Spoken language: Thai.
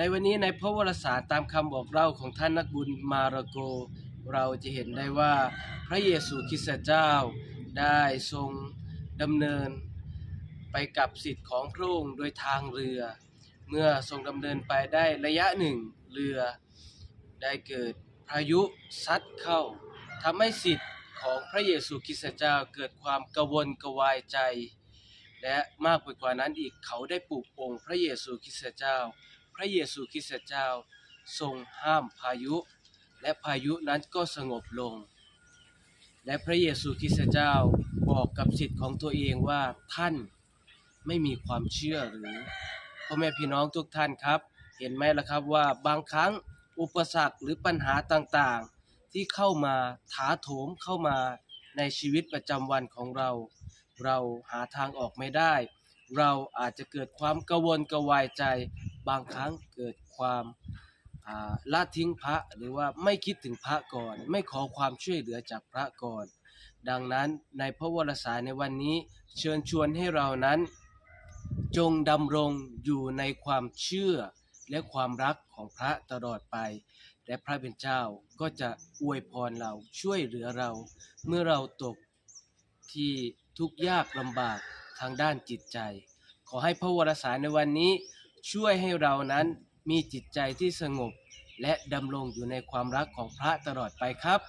ในวันนี้ในพระวรสารตามคำบอกเล่าของท่านนักบุญมาระโก เราจะเห็นได้ว่าพระเยซูคริสต์เจ้าได้ทรงดำเนินไปกับสิทธิ์ของพระองค์โดยทางเรือ เมื่อทรงดำเนินไปได้ระยะหนึ่งเรือได้เกิดพายุซัดเข้าทำให้สิทธิ์ของพระเยซูคริสต์เจ้าเกิดความกระวนกระวายใจ และมากไปกว่านั้นอีกเขาได้ปลูกปงค์พระเยซูคริสต์เจ้า ระเยซูคริสต์เจ้าทรงห้ามพายุ และพายุนั้นก็สงบลง และพระเยซูคริสต์เจ้าบอกกับสิทธิ์ของตัวเองว่าท่านไม่มีความเชื่อหรือพ่อแม่พี่น้องทุกท่านครับ เห็นไหมล่ะครับว่าบางครั้งอุปสรรคหรือปัญหาต่างๆ ที่เข้ามาถาโถมเข้ามาในชีวิตประจำวันของเรา เราหาทางออกไม่ได้ เราอาจจะเกิดความกระวนกระวายใจ บางครั้งเกิดความาละทิ้งพระหรือว่าไม่คิดถึงพระก่อน ไม่ขอความช่วยเหลือจากพระก่อน ดังนั้นในพระวรสารในวันนี้เชิญชวนให้เรานั้น จงดำรงอยู่ในความเชื่อและความรักของพระตลอดไป และพระเป็นเจ้าก็จะอวยพรเราช่วยเหลือเรา เมื่อเราตกที่ทุกข์ยากลำบากทางด้านจิตใจ ขอให้พระวรสารในวันนี้ ช่วยให้เรานั้นมีจิตใจที่สงบ และดำรงอยู่ในความรักของพระตลอดไปครับ